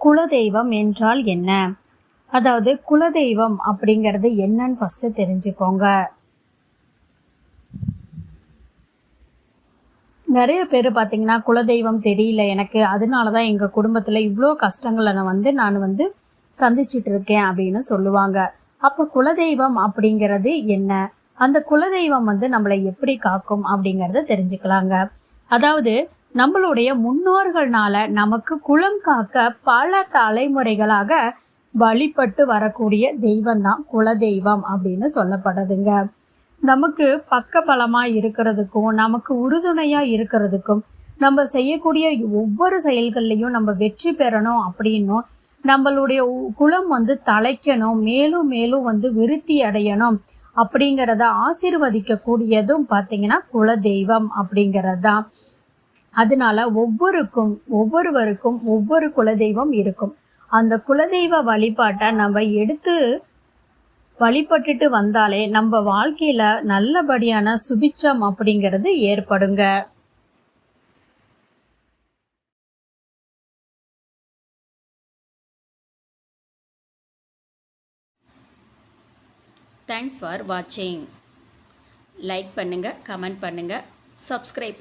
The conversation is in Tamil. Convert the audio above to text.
குலதெய்வம் என்றால் என்ன? அதாவது குலதெய்வம் அப்படிங்கிறது என்னன்னு ஃபஸ்ட்டு தெரிஞ்சுக்கோங்க. நிறைய பேர் பார்த்தீங்கன்னா குலதெய்வம் தெரியல எனக்கு. அதனால தான் எங்கள் குடும்பத்தில் இவ்வளோ கஷ்டங்களை நான் வந்து நான் வந்து சந்திச்சிட்டு இருக்கேன் அப்படின்னு சொல்லுவாங்க. அப்போ குலதெய்வம் அப்படிங்கிறது என்ன? அந்த குலதெய்வம் வந்து நம்மளை எப்படி காக்கும் அப்படிங்கிறத தெரிஞ்சுக்கலாங்க. அதாவது நம்மளுடைய முன்னோர்கள்னால நமக்கு குலம் காக்க பல தலைமுறைகளாக வழிபட்டு வரக்கூடிய தெய்வம் தான் குலதெய்வம் அப்படின்னு சொல்லப்படுதுங்க. நமக்கு பக்க பலமாக இருக்கிறதுக்கும் நமக்கு உறுதுணையாக இருக்கிறதுக்கும் நம்ம செய்யக்கூடிய ஒவ்வொரு செயல்கள்லையும் நம்ம வெற்றி பெறணும் அப்படின்னும் நம்மளுடைய உ- குலம் வந்து தலைக்கணும் மேலும் மேலும் வந்து விருத்தி அடையணும் அப்படிங்கிறத ஆசீர்வதிக்கக்கூடியதும் கூடியதும் பார்த்தீங்கன்னா குலதெய்வம் அப்படிங்கிறது தான் அதனால ஒவ்வொருக்கும் ஒவ்வொருவருக்கும் ஒவ்வொரு குலதெய்வம் இருக்கும். அந்த குலதெய்வ வழிபாட்டை நம்ம எடுத்து வழிபட்டுட்டு வந்தாலே நம்ம வாழ்க்கையில நல்லபடியான சுபிச்சம் அப்படிங்கிறது ஏற்படுங்க. தேங்க்ஸ் ஃபார் வாட்சிங் லைக் பண்ணுங்கள் கமெண்ட் பண்ணுங்கள் சப்ஸ்கிரைப்